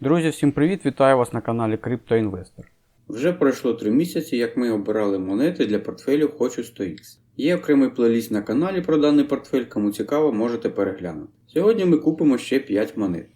Друзі, всім привіт! Вітаю вас на каналі CryptoInvestor. Вже пройшло 3 місяці, як ми обирали монети для портфелю Хочу 100X. Є окремий плейліст на каналі про даний портфель, кому цікаво, можете переглянути. Сьогодні ми купимо ще 5 монет.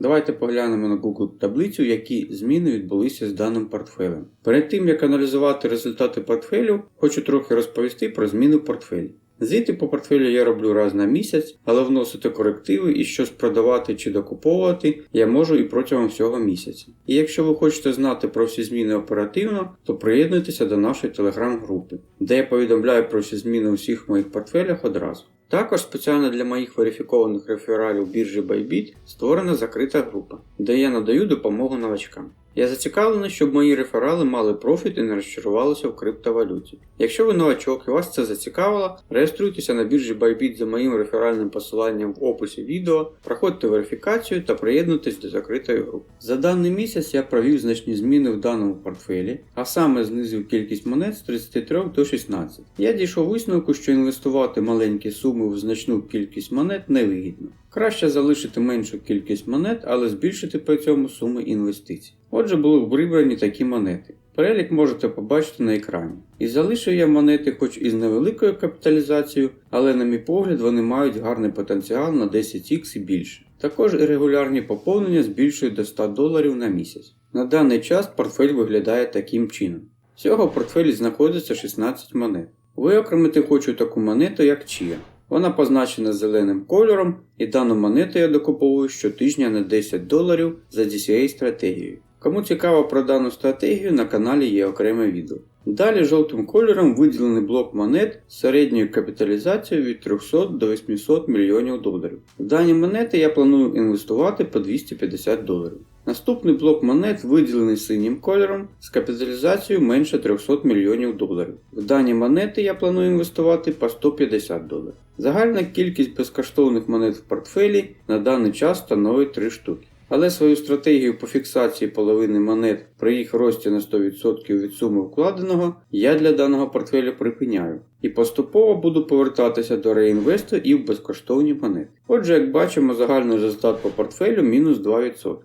Давайте поглянемо на Google таблицю, які зміни відбулися з даним портфелем. Перед тим як аналізувати результати портфелю, хочу трохи розповісти про зміни в портфелі. Звіти по портфелю я роблю раз на місяць, але вносити корективи і щось продавати чи докуповувати я можу і протягом всього місяця. І якщо ви хочете знати про всі зміни оперативно, то приєднуйтеся до нашої телеграм-групи, де я повідомляю про всі зміни у всіх моїх портфелях одразу. Також спеціально для моїх верифікованих рефералів біржі Bybit створена закрита група, де я надаю допомогу новачкам. Я зацікавлений, щоб мої реферали мали профіт і не розчарувалися в криптовалюті. Якщо ви новачок і вас це зацікавило, реєструйтеся на біржі Bybit за моїм реферальним посиланням в описі відео, проходьте верифікацію та приєднуйтесь до закритої групи. За даний місяць я провів значні зміни в даному портфелі, а саме знизив кількість монет з 33 до 16. Я дійшов висновку, що інвестувати маленькі суми в значну кількість монет невигідно. Краще залишити меншу кількість монет, але збільшити при цьому суми інвестицій. Отже, були вибрані такі монети. Перелік можете побачити на екрані. І залишив я монети хоч із невеликою капіталізацією, але на мій погляд вони мають гарний потенціал на 10х і більше. Також і регулярні поповнення збільшують до 100 доларів на місяць. На даний час портфель виглядає таким чином. Всього в портфелі знаходиться 16 монет. Виокремити хочу таку монету, як Chia. Вона позначена зеленим кольором, і дану монету я докуповую щотижня на 10 доларів за DCA стратегією. Кому цікаво про дану стратегію, на каналі є окреме відео. Далі жовтим кольором виділений блок монет з середньою капіталізацією від 300 до 800 мільйонів доларів. В дані монети я планую інвестувати по 250 доларів. Наступний блок монет виділений синім кольором з капіталізацією менше 300 мільйонів доларів. В дані монети я планую інвестувати по 150 доларів. Загальна кількість безкоштовних монет в портфелі на даний час становить 3 штуки. Але свою стратегію по фіксації половини монет при їх рості на 100% від суми вкладеного я для даного портфелю припиняю. І поступово буду повертатися до реінвесту і в безкоштовні монети. Отже, як бачимо, загальний результат по портфелю мінус 2%.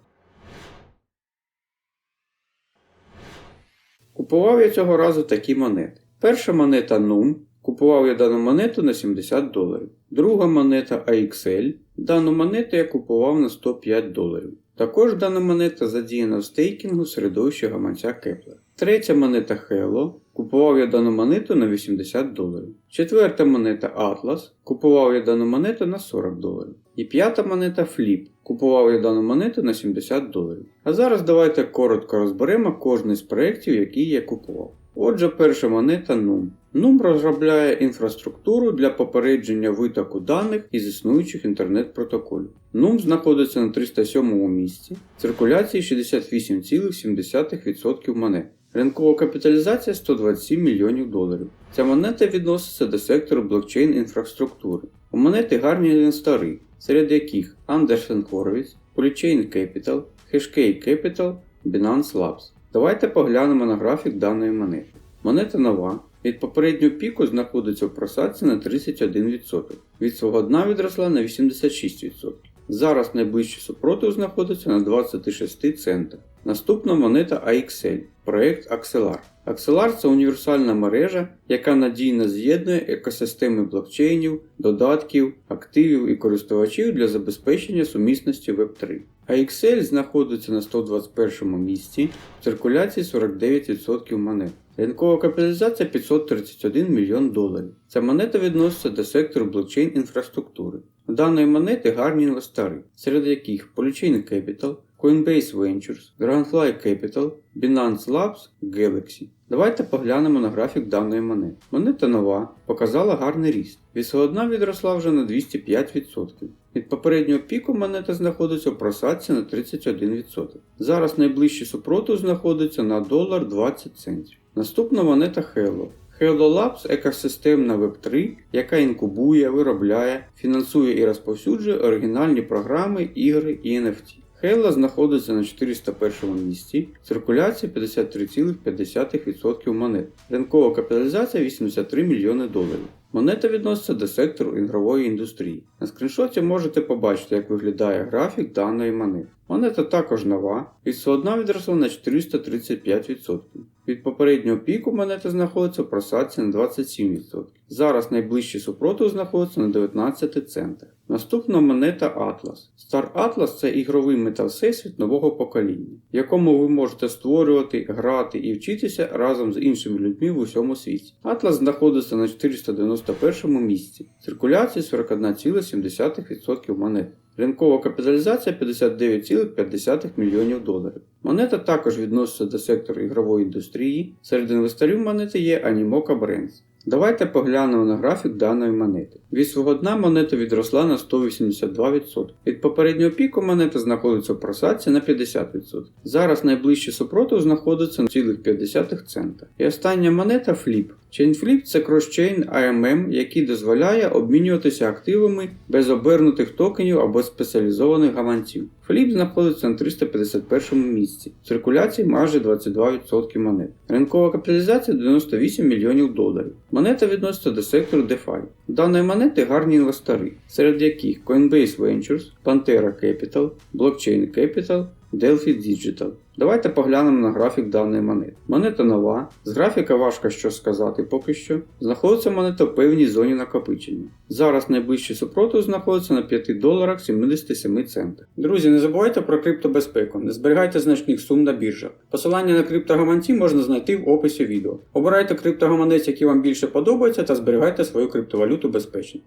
Купував я цього разу такі монети. Перша монета NUM. Купував я дану монету на 70 доларів. Друга монета AXL. Дану монету я купував на 105 доларів. Також дана монета задіяна в стейкінгу середовища гаманця Кеплер. Третя монета Hello. Купував я дану монету на 80 доларів. Четверта монета Atlas. Купував я дану монету на 40 доларів. І п'ята монета Flip. Купував я дану монету на 70 доларів. А зараз давайте коротко розберемо кожний з проєктів, які я купував. Отже, перша монета NUM. NUM розробляє інфраструктуру для попередження витоку даних із існуючих інтернет-протоколів. NUM знаходиться на 307 місці, циркуляції 68,7% монет. Ринкова капіталізація 127 мільйонів доларів. Ця монета відноситься до сектору блокчейн інфраструктури. У монети гарні інвестори, серед яких Anderson Horowitz, Polychain Capital, Hashkey Capital, Binance Labs. Давайте поглянемо на графік даної монети. Монета нова. Від попереднього піку знаходиться в просадці на 31%. Від свого дна відросла на 86%. Зараз найближчий супротив знаходиться на 26 центах. Наступна монета AXL, проект Axelar. Axelar це універсальна мережа, яка надійно з'єднує екосистеми блокчейнів, додатків, активів і користувачів для забезпечення сумісності Web3. AXL знаходиться на 121 місці, в циркуляції 49% монет. Ринкова капіталізація 531 мільйон доларів. Ця монета відноситься до сектору блокчейн інфраструктури. У даної монети гарні інвестори, серед яких Polychain Capital, Coinbase Ventures, Dragonfly Capital, Binance Labs, Galaxy. Давайте поглянемо на графік даної монети. Монета нова, показала гарний ріст. Від свого відросла вже на 205%. Від попереднього піку монета знаходиться в просадці на 31%. Зараз найближчий супротив знаходиться на долар 20 центів. Наступна монета Hello. Hello Labs екосистемна Web3, яка інкубує, виробляє, фінансує і розповсюджує оригінальні програми, ігри і NFT. Хейла знаходиться на 401 місці, циркуляція 53,5% монет, ринкова капіталізація 83 мільйони доларів. Монета відноситься до сектору ігрової індустрії. На скріншоті можете побачити, як виглядає графік даної монети. Монета також нова, від одна відросла на 435%. Від попереднього піку монета знаходиться в просадці на 27%. Зараз найближчий супротив знаходиться на 19 центах. Наступна монета Atlas. Star Atlas це ігровий метавсесвіт нового покоління, в якому ви можете створювати, грати і вчитися разом з іншими людьми в усьому світі. Atlas знаходиться на 491 місці, циркуляції 41,7% монет. Ринкова капіталізація 59,5 мільйонів доларів. Монета також відноситься до сектору ігрової індустрії. Серед інвесторів монети є Animoca Brands. Давайте поглянемо на графік даної монети. Від свого дна монета відросла на 182%. Від попереднього піку монета знаходиться в просадці на 50%. Зараз найближчий супротив знаходиться на цілих 50 центах. І остання монета Flip. ChainFlip це кросчейн AMM, який дозволяє обмінюватися активами без обернутих токенів або спеціалізованих гаманців. Flip знаходиться на 351 місці, в циркуляції майже 22% монет. Ринкова капіталізація 98 мільйонів доларів. Монета відноситься до сектору DeFi. Даної монети гарні інвестори, серед яких Coinbase Ventures, Pantera Capital, Blockchain Capital, Delphi Digital. Давайте поглянемо на графік даної монети. Монета нова, з графіка важко що сказати поки що. Знаходиться монета в певній зоні накопичення. Зараз найближчий супротив знаходиться на 5 доларах 77 центах. Друзі, не забувайте про криптобезпеку, не зберігайте значних сум на біржах. Посилання на криптогаманці можна знайти в описі відео. Обирайте криптогаманець, який вам більше подобається, та зберігайте свою криптовалюту безпечно.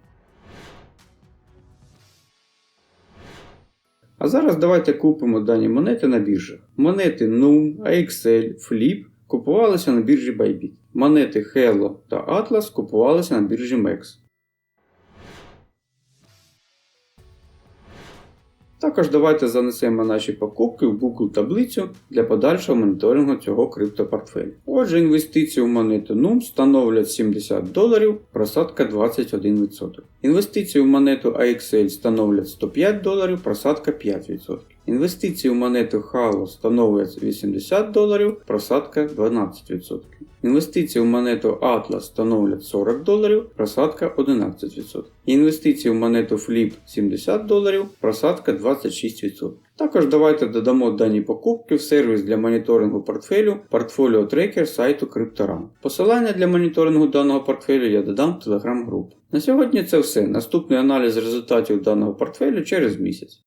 А зараз давайте купимо дані монети на біржах. Монети NUM, AXL, Flip купувалися на біржі Bybit. Монети Hello та Atlas купувалися на біржі MEX. Також давайте занесемо наші покупки в Google таблицю для подальшого моніторингу цього криптопортфелю. Отже, інвестиції у монету NUM становлять 70 доларів, просадка 21%. Інвестиції у монету AXL становлять 105 доларів, просадка 5%. Інвестиції у монету Halo становлять 80 доларів, просадка 12%. Інвестиції в монету Atlas становлять 40 доларів, просадка 11%. Інвестиції в монету Flip 70 доларів, просадка 26%. Також давайте додамо дані покупки в сервіс для моніторингу портфелю Portfolio Tracker сайту Cryptoram. Посилання для моніторингу даного портфелю я додам в телеграм-групу. На сьогодні це все. Наступний аналіз результатів даного портфелю через місяць.